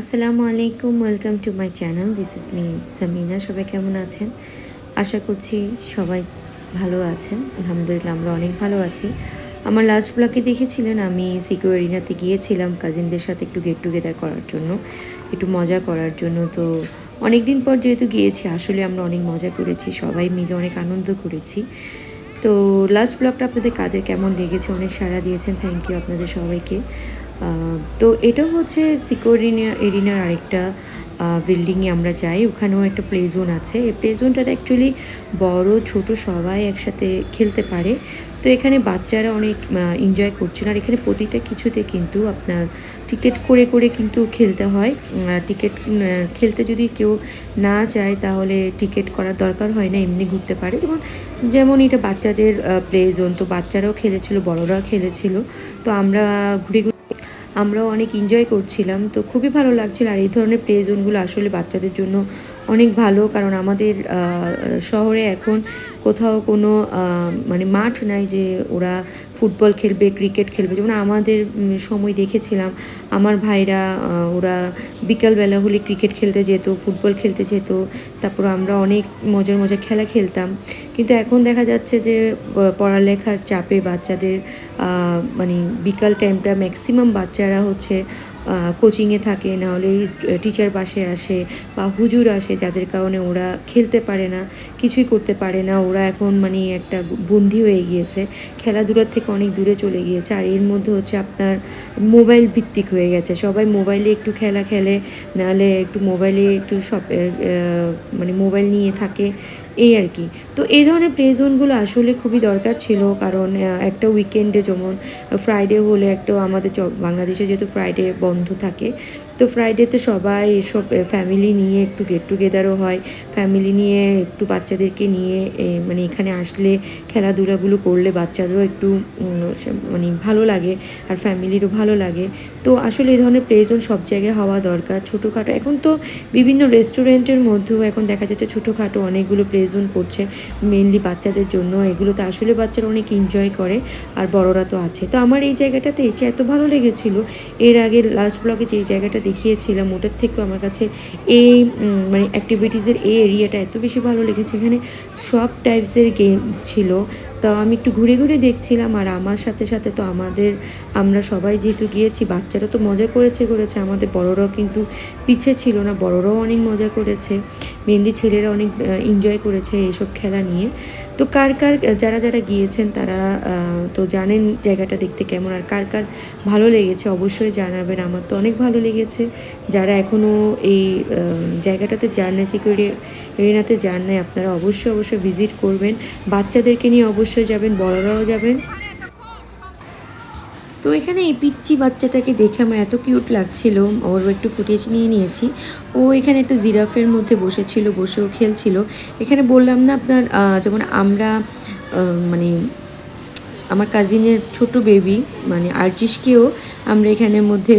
আসসালামু আলাইকুম welcome to my channel this is me Samina সবাই কেমন আছেন? আশা করছি সবাই ভালো আছেন। আলহামদুলিল্লাহ, আমরা অনেক ভালো আছি। আমার লাস্ট ব্লকে দেখেছিলেন, আমি সিকিউরিনাতে গিয়েছিলাম কাজিনদের সাথে একটু গেট টুগেদার করার জন্য, একটু মজা করার জন্য। তো অনেক দিন পর যেহেতু গিয়েছি, আসলে আমরা অনেক মজা করেছি, সবাই মিলে অনেক আনন্দ করেছি। তো লাস্ট ব্লগটা আপনাদের কাদের কেমন লেগেছে? অনেক সাড়া দিয়েছেন। থ্যাংক ইউ আপনাদের সবাইকে। তো এটা হচ্ছে সিকিউর এরিনার আরেকটা বিল্ডিংয়ে আমরা যাই। ওখানেও একটা প্লে জোন আছে। এই প্লে জোনটাতে অ্যাকচুয়ালি বড়, ছোট সবাই একসাথে খেলতে পারে। তো এখানে বাচ্চারা অনেক এনজয় করছেন আর এখানে প্রতিটা কিছুতে কিন্তু আপনার টিকিট করে করে কিন্তু খেলতে হয়। টিকিট খেলতে যদি কেউ না চায় তাহলে টিকিট করার দরকার হয় না, এমনি ঘুরতে পারে। যেমন যেমন এটা বাচ্চাদের প্লে জোন তো বাচ্চারাও খেলেছিল, বড়রাও খেলেছিল। তো আমরা ঘুরে ঘুরে আমরাও অনেক এনজয় করছিলাম। তো খুবই ভালো লাগছিল আর এই ধরনের প্লে জোনগুলো আসলে বাচ্চাদের জন্য অনেক ভালো। কারণ আমাদের শহরে এখন কোথাও কোনো মানে মাঠ নাই যে ওরা ফুটবল খেলবে, ক্রিকেট খেলবে। যেমন আমাদের সময় দেখেছিলাম, আমার ভাইরা ওরা বিকালবেলা হলে ক্রিকেট খেলতে যেত, ফুটবল খেলতে যেত। তারপর আমরা অনেক মজার মজার খেলা খেলতাম। কিন্তু এখন দেখা যাচ্ছে যে পড়ালেখার চাপে বাচ্চাদের মানে বিকাল টাইমটা ম্যাক্সিমাম বাচ্চারা হচ্ছে কোচিংয়ে থাকে নাহলে টিচার পাশে আসে বা হুজুর আসে, যাদের কারণে ওরা খেলতে পারে না, কিছুই করতে পারে না। ওরা এখন মানে একটা বন্দি হয়ে গিয়েছে। খেলাধুলার থেকে অনেক দূরে চলে গিয়েছে। আর এর মধ্যে হচ্ছে আপনার মোবাইল ভিত্তিক হয়ে গেছে। সবাই মোবাইলে একটু খেলা খেলে, নাহলে একটু মোবাইলে একটু সব মানে মোবাইল নিয়ে থাকে। এই আর কি। তো এই ধরনের প্লে জোনগুলো আসলে খুবই দরকার ছিল। কারণ একটা উইকেন্ডে যেমন ফ্রাইডে হলে একটা আমাদের বাংলাদেশে যেহেতু ফ্রাইডে বন্ধ থাকে তো ফ্রাইডেতে সবাই এসব ফ্যামিলি নিয়ে একটু গেট টুগেদারও হয়। ফ্যামিলি নিয়ে একটু বাচ্চাদেরকে নিয়ে মানে এখানে আসলে খেলাধুলাগুলো করলে বাচ্চাদেরও একটু মানে ভালো লাগে আর ফ্যামিলিরও ভালো লাগে। তো আসলে এই ধরনের প্লেজন সব জায়গায় হওয়া দরকার। ছোটোখাটো, এখন তো বিভিন্ন রেস্টুরেন্টের মধ্যেও এখন দেখা যাচ্ছে ছোটোখাটো অনেকগুলো প্লেজন করছে মেনলি বাচ্চাদের জন্য। এগুলোতে আসলে বাচ্চারা অনেক এনজয় করে আর বড়রা তো আছে। তো আমার এই জায়গাটাতে এসে এত ভালো লেগেছিল। এর আগে লাস্ট ব্লগে যে জায়গাটা দেখিয়েছিলাম, ওটার থেকেও আমার কাছে এই মানে অ্যাক্টিভিটিসের এই এরিয়াটা এত বেশি ভালো লেগেছে। এখানে সব টাইপসের গেমস ছিল। তো আমি একটু ঘুরে ঘুরে দেখছিলাম আর আমার সাথে সাথে তো আমাদের, আমরা সবাই যেহেতু গিয়েছি, বাচ্চারা তো মজা করেছে করেছে। আমাদের বড়রাও কিন্তু পিছে ছিল না, বড়রাও অনেক মজা করেছে। মেনলি ছেলেরা অনেক এনজয় করেছে এইসব খেলা নিয়ে। তো কার কার যারা যারা গিয়েছেন তারা তো জানেন জায়গাটা দেখতে কেমন আর কার কার ভালো লেগেছে অবশ্যই জানাবেন। আমার তো অনেক ভালো লেগেছে। যারা এখনও এই জায়গাটাতে যান না সিকিউরিটি এরিনাতে যান নাই, আপনারা অবশ্যই অবশ্যই ভিজিট করবেন। বাচ্চাদেরকে নিয়ে অবশ্যই যাবেন, বড়রাও যাবেন। তো এখানে এই পিচ্চি বাচ্চাটাকে দেখে আমার এত কিউট লাগছিল। ওর একটু ফুটেজ নিয়ে নিয়েছি। ও এখানে একটা জিরাফের মধ্যে বসেছিল, বসেও খেলছিল। এখানে বললাম না আপনার যেমন আমরা মানে আমার কাজিনের ছোট বেবি মানে আর্টিস্টকেও আমরা এখানের মধ্যে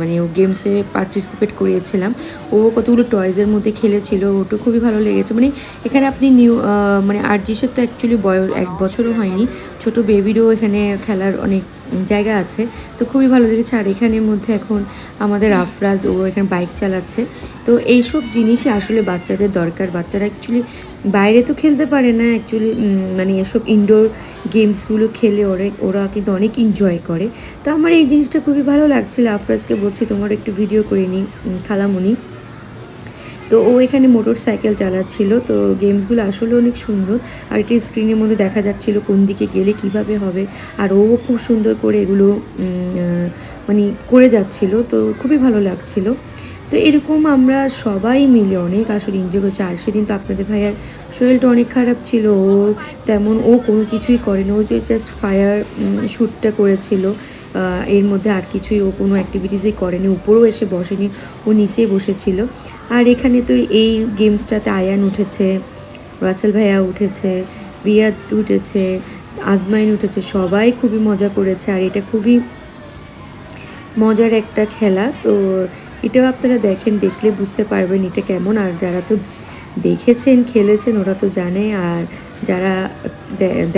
মানে ও গেমসে পার্টিসিপেট করিয়েছিলাম ও কতগুলো টয়েজের মধ্যে খেলেছিল, ওটা খুবই ভালো লেগেছে। মানে এখানে আপনি নিউ মানে আর্টিস্টের তো অ্যাকচুয়ালি বয়স এক বছরও হয়নি। ছোট বেবিরও এখানে খেলার অনেক জায়গা আছে। তো খুবই ভালো লেগেছে। আর এখানের মধ্যে এখন আমাদের আফরাজ ও এখানে বাইক চালাচ্ছে। তো এইসব জিনিসই আসলে বাচ্চাদের দরকার। বাচ্চারা অ্যাকচুয়ালি বাইরে তো খেলতে পারে না। অ্যাকচুয়ালি মানে এসব ইনডোর গেমসগুলো খেলে ওরা ওরা কিন্তু অনেক এনজয় করে। তো আমার এই জিনিসটা খুবই ভালো লাগছিল। আফরাজকে বলছি তোমার একটু ভিডিও করে নিই উম, খালামণি তো ও এখানে মোটর সাইকেল চালাচ্ছিল, তো গেমসগুলো আসলে অনেক সুন্দর। আর এটি স্ক্রিনের মধ্যে দেখা যাচ্ছিল কোন দিকে গেলে কীভাবে হবে। আর ও খুব সুন্দর করে এগুলো মানে করে যাচ্ছিল, তো খুবই ভালো লাগছিল। তো এরকম আমরা সবাই মিলে অনেক আসলে এনজয় করছি। আর সেদিন তো আপনাদের ভাইয়ার শরীরটা অনেক খারাপ ছিল, ও তেমন ও কোনো কিছুই করেনি, ও যে জাস্ট ফায়ার শ্যুটটা করেছিল। এর মধ্যে আর কিছুই ও কোনো অ্যাক্টিভিটিসই করেনি, উপরেও এসে বসেনি, ও নিচেই বসেছিল। আর এখানে তো এই গেমসটাতে আয়ান উঠেছে, রাসেল ভাইয়া উঠেছে বিয়াদ উঠেছে, আজমাইন উঠেছে, সবাই খুবই মজা করেছে। আর এটা খুবই মজার একটা খেলা। তো এটাও আপনারা দেখেন, দেখলে বুঝতে পারবেন এটা কেমন। আর যারা তো দেখেছেন, খেলেছেন, ওরা তো জানে। আর যারা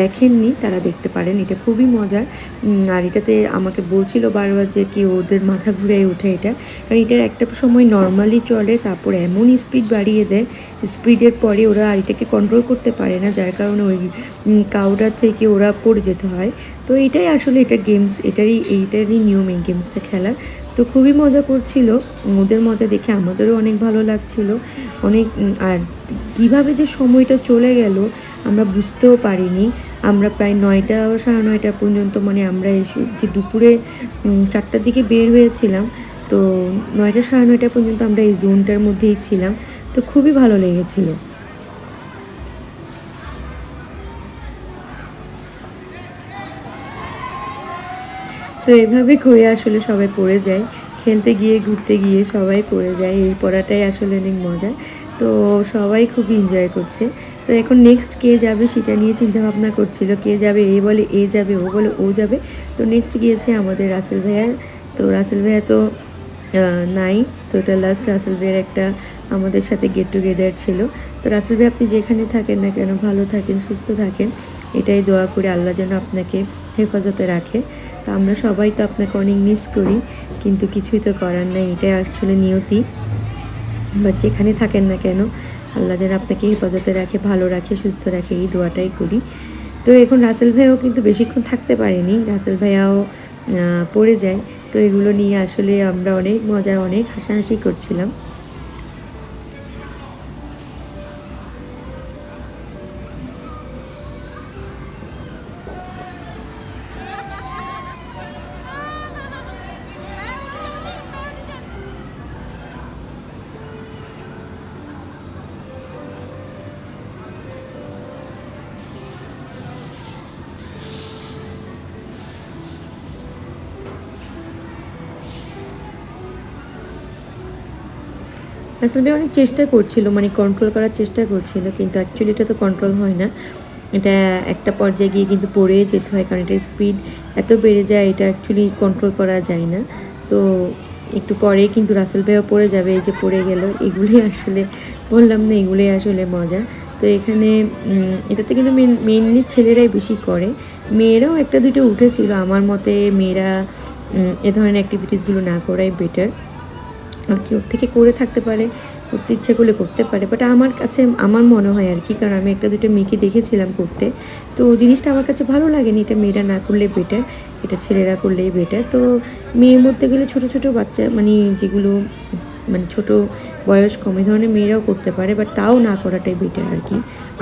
দেখেননি, তারা দেখতে পারেন, এটা খুবই মজার। আর এটাতে আমাকে বলছিল বারবার যে কি ওদের মাথা ঘুরে ওঠে এটা। কারণ এটার একটা সময় নর্মালি চলে, তারপর এমন স্পিড বাড়িয়ে দেয় স্পিডের পরে ওরা আর এটাকে কন্ট্রোল করতে পারে না, যার কারণে ওই কাউডার থেকে ওরা পড়ে যেতে হয়। তো এটাই আসলে এটা গেমস এটারই, এইটারই নিয়ম এই গেমসটা খেলার। তো খুবই মজা করছিল, ওদের মজা দেখে আমাদেরও অনেক ভালো লাগছিল। অনেক আর কীভাবে যে সময়টা চলে গেল, আমরা বুঝতেও পারিনি আমরা প্রায় নয়টা, সাড়ে নয়টা পর্যন্ত মানে আমরা এসে যে দুপুরে চারটার দিকে বের হয়েছিলাম, তো নয়টা, সাড়ে নয়টা পর্যন্ত আমরা এই জোনটার মধ্যেই ছিলাম। তো খুবই ভালো লেগেছিলো। তো এভাবে করে আসলে সবাই পড়ে যায়। খেলতে গিয়ে, ঘুরতে গিয়ে সবাই পড়ে যায়। এই পড়াটাই আসলে অনেক মজা তো সবাই খুব এনজয় করছে। তো এখন নেক্সট কে যাবে সেটা নিয়ে চিন্তা ভাবনা করছিল। কে যাবে? এ বলে, এ যাবে, ও বলে, ও যাবে। তো নেক্সট গিয়েছে আমাদের রাসেল ভাইয়া। তো রাসেল ভাইয়া তো নাই। তো এটা লাস্ট রাসেল ভাইয়ের একটা আমাদের সাথে গেট টুগেদার ছিল। তো রাসেল ভাই, আপনি যেখানে থাকেন না কেন, ভালো থাকেন, সুস্থ থাকেন, এটাই দোয়া করে আল্লাহ যেন আপনাকে হেফাজতে রাখে। তো আমরা সবাই তো আপনাকে অনেক মিস করি, কিন্তু কিছুই তো করার নাই। এটাই আসলে নিয়তি। বাট যেখানে থাকেন না কেন আল্লাহ যেন আপনাকে হেফাজতে রাখে, ভালো রাখে, সুস্থ রাখে, এই দোয়াটাই করি। তো এখন রাসেল ভাইয়াও কিন্তু বেশিক্ষণ থাকতে পারেনি, রাসেল ভাইয়াও পড়ে যায়। তো এগুলো নিয়ে আসলে আমরা অনেক মজা অনেক হাসাহাসি করছিলাম। রাসেল অনেক চেষ্টা করছিল মানে কন্ট্রোল করার চেষ্টা করছিল, কিন্তু অ্যাকচুয়ালি এটা তো কন্ট্রোল হয় না। এটা একটা পর্যায়ে গিয়ে কিন্তু পড়ে যেতে হয়, কারণ এটা স্পিড এত বেড়ে যায়, এটা অ্যাকচুয়ালি কন্ট্রোল করা যায় না। তো একটু পরেই কিন্তু রাসেল ভাইও পড়ে যাবে, এই যে পড়ে গেল, এগুলোই আসলে বললাম না, এগুলোই আসলে মজা। তো এখানে এটাতে কিন্তু মেনলি ছেলেরাই বেশি করে। মেয়েরাও একটা দুটো উঠেছিল, আমার মতে মেয়েরা এ ধরনের অ্যাক্টিভিটিসগুলো না করাই বেটার আর কি ওর থেকে করে থাকতে পারে, করতে ইচ্ছে করলে করতে পারে বাট আমার কাছে, আমার মনে হয় আর কি, কারণ আমি একটা দুটো মেয়েকে দেখেছিলাম করতে, তো জিনিসটা আমার কাছে ভালো লাগেনি, এটা মেয়েরা না করলে বেটার এটা ছেলেরা করলেই বেটার তো মেয়ে মধ্যে গেলে ছোট ছোট বাচ্চা মানে যেগুলো মানে ছোট বয়স কম, এই ধরনের মেয়েরাও করতে পারে বাট তাও না করাটাই বেটার আর কি,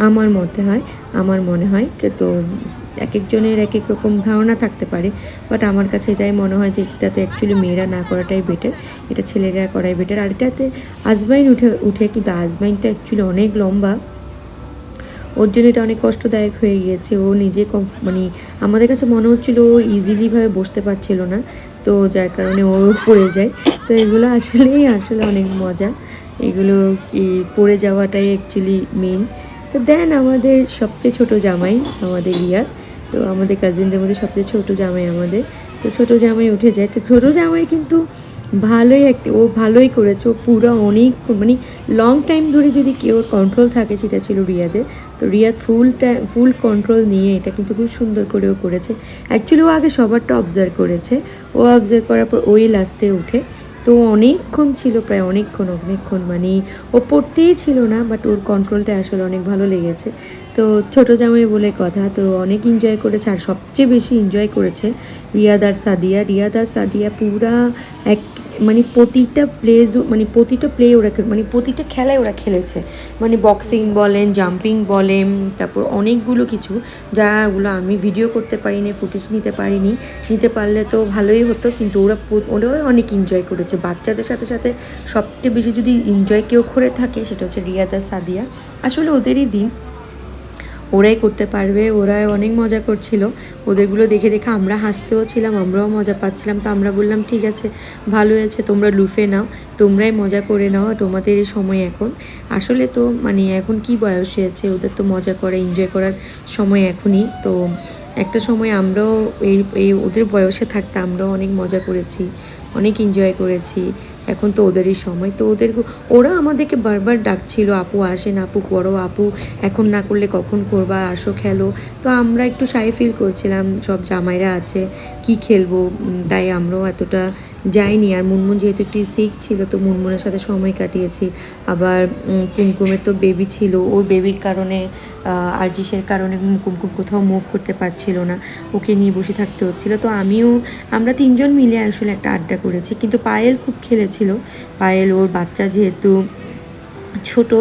আমার মতে হয়, আমার মনে হয়, তো এক একজনের এক এক রকম ধারণা থাকতে পারে বাট আমার কাছে এটাই মনে হয় যে এটাতে অ্যাকচুয়ালি মেয়েরা না করাটাই বেটার এটা ছেলেরা করাই বেটার আর এটাতে আজমাইন উঠে উঠে কিন্তু আজমাইনটা অ্যাকচুয়ালি অনেক লম্বা। ওর জন্য এটা অনেক কষ্টদায়ক হয়ে গিয়েছে, ও নিজে কম মানে আমাদের কাছে মনে হচ্ছিল ও ইজিলিভাবে বসতে পারছিল না, তো যার কারণে ও পড়ে যায়। তো এগুলো আসলেই, আসলে অনেক মজা। এগুলো পড়ে যাওয়াটাই অ্যাকচুয়ালি মেন তো দেন আমাদের সবচেয়ে ছোট জামাই, আমাদের রিয়াদ। তো আমাদের কাজিনদের মধ্যে সবচেয়ে ছোট জামাই আমাদের। তো ছোট জামাই উঠে যায়। তো ছোট জামাই কিন্তু ভালোই এক- ও ভালোই করেছে। ও পুরো অনেক মানে লং টাইম ধরে যদি কেউ কন্ট্রোল থাকে, সেটা ছিল রিয়াদের। তো Riyad full time full control নিয়ে এটা কিন্তু খুব সুন্দর করে ও করেছে। অ্যাকচুয়ালি ও আগে সবারটা অবজার্ভ করেছে। ও অবজার্ভ করার পর ওই লাস্টে উঠে। তো অনেকক্ষণ ছিল, প্রায় অনেকক্ষণ অনেকক্ষণ মানে ও পড়তেই ছিল না বাট ওর কন্ট্রোলটা আসলে অনেক ভালো লেগেছে। তো ছোট জামাই বলে কথা, তো অনেক এনজয় করেছে, আর সবচেয়ে বেশি এনজয় করেছে রিয়াদার সাদিয়া। রিয়াদার সাদিয়া পুরা এক মানে প্রতিটা প্লে মানে প্রতিটা প্লে ওরা মানে প্রতিটা খেলায় ওরা খেলেছে। মানে বক্সিং বলেন জাম্পিং বলেন, তারপর অনেকগুলো কিছু যাগুলো আমি ভিডিও করতে পারিনি ফুটেজ নিতে পারিনি। নিতে পারলে তো ভালোই হতো, কিন্তু ওরা ওরাও অনেক এনজয় করেছে। বাচ্চাদের সাথে সাথে সবচেয়ে বেশি যদি এনজয় কেউ করে থাকে, সেটা হচ্ছে রিয়াদা সাদিয়া। আসলে ওদেরই দিন। ওরাই করতে পারবে ওরাই অনেক মজা করছিল। ওদেরগুলো দেখে দেখে আমরা হাসতেও ছিলাম, আমরাও মজা পাচ্ছিলাম। তো আমরা বললাম, ঠিক আছে, ভালো হয়েছে, তোমরা লুফে নাও, তোমরাই মজা করে নাও, তোমাদের সময় এখন। আসলে তো মানে এখন কি বয়স হয়েছে, ওদের তো মজা করে এনজয় করার সময় এখনই। তো একটা সময় আমরাও এই এই ওদের বয়সে থাকতে আমরাও অনেক মজা করেছি, অনেক এনজয় করেছি। এখন তো ওদেরই সময়। তো ওদের ওরা আমাদেরকে বারবার ডাকছিল, আপু, আসেন, আপু, করো, আপু, এখন না করলে কখন করবা, আসো, খেলো। তো আমরা একটু সাই ফিল করছিলাম, সব জামাইরা আছে, কি খেলব? তাই আমরাও এতটা যাইনি আর মুনমুন যেহেতু একটু সিক ছিল, তো মুনমুনের সাথে সময় কাটিয়েছি। আবার কুমকুমের তো বেবি ছিল। ওর বেবির কারণে আরজিসের কারণে কুমকুম কোথাও মুভ করতে পারছিল না। ওকে নিয়ে বসে থাকতে হচ্ছিল। তো আমিও, আমরা তিনজন মিলে আসলে একটা আড্ডা করেছি। কিন্তু পায়েল খুব খেলেছিল। পায়েল, ওর বাচ্চা যেহেতু ছোট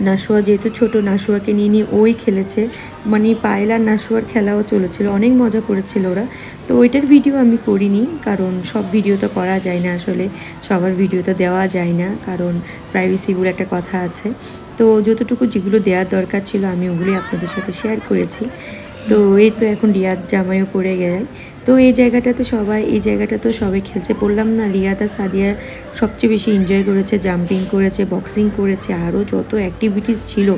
নাসুয়া যেহেতু ছোট, নাসুয়াকে নিয়ে নিয়ে ওই খেলেছে। মানে পায়লার আর নাসুয়ার খেলাও চলেছিল, অনেক মজা করেছিল ওরা। তো ওইটার ভিডিও আমি করিনি, কারণ সব ভিডিও তো করা যায় না আসলে, সবার ভিডিও তো দেওয়া যায় না, কারণ প্রাইভেসি বলে একটা কথা আছে। তো যতটুকু যেগুলো দেওয়ার দরকার ছিল আমি ওগুলি আপনাদের সাথে শেয়ার করেছি। তো এই তো এখন রিয়াদ জামাইও পড়ে গেছে। তো এই জায়গাটাতে সবাই, এই জায়গাটা তো সবাই খেলছে। বললাম না, রিয়াদ আর সাদিয়া সবচেয়ে বেশি এনজয় করেছে জাম্পিং করেছে বক্সিং করেছে, আরও যত অ্যাক্টিভিটিস ছিল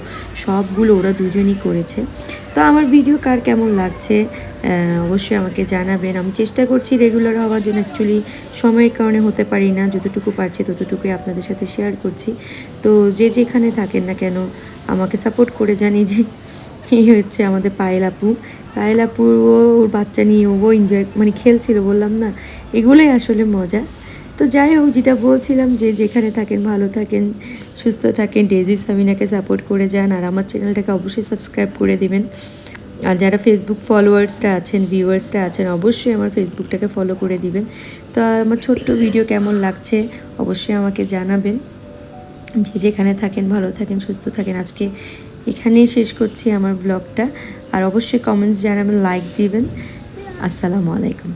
সবগুলো ওরা দুজনই করেছে। তো আমার ভিডিও কার কেমন লাগছে অবশ্যই আমাকে জানাবেন। আমি চেষ্টা করছি রেগুলার হওয়ার জন্য। অ্যাকচুয়ালি সময়ের কারণে হতে পারি না, যতটুকু পারছি ততটুকুই আপনাদের সাথে শেয়ার করছি। তো যে যেখানে থাকেন না কেন, আমাকে সাপোর্ট করে জানি যে এই হচ্ছে আমাদের পায়েল আপু পায়েল আপু ও ওর বাচ্চা নিয়ে ও এনজয় মানে খেলছিল, বললাম না, এগুলোই আসলে মজা। তো যাই হোক, যেটা বলছিলাম যে যেখানে থাকেন, ভালো থাকেন, সুস্থ থাকেন, ডেজি সামিনাকে সাপোর্ট করে যান, আর আমার চ্যানেলটাকে অবশ্যই সাবস্ক্রাইব করে দিবেন। আর যারা ফেসবুক ফলোয়ার্সরা আছেন ভিউয়ার্সরা আছেন, অবশ্যই আমার ফেসবুকটাকে ফলো করে দিবেন। তো আমার ছোট্ট ভিডিও কেমন লাগছে, অবশ্যই আমাকে জানাবেন। যে যেখানে থাকেন, ভালো থাকেন, সুস্থ থাকেন, আজকে এখানেই শেষ করছি আমার ব্লগটা আর অবশ্যই কমেন্টস জানাবেন লাইক দিবেন। আসসালামু আলাইকুম।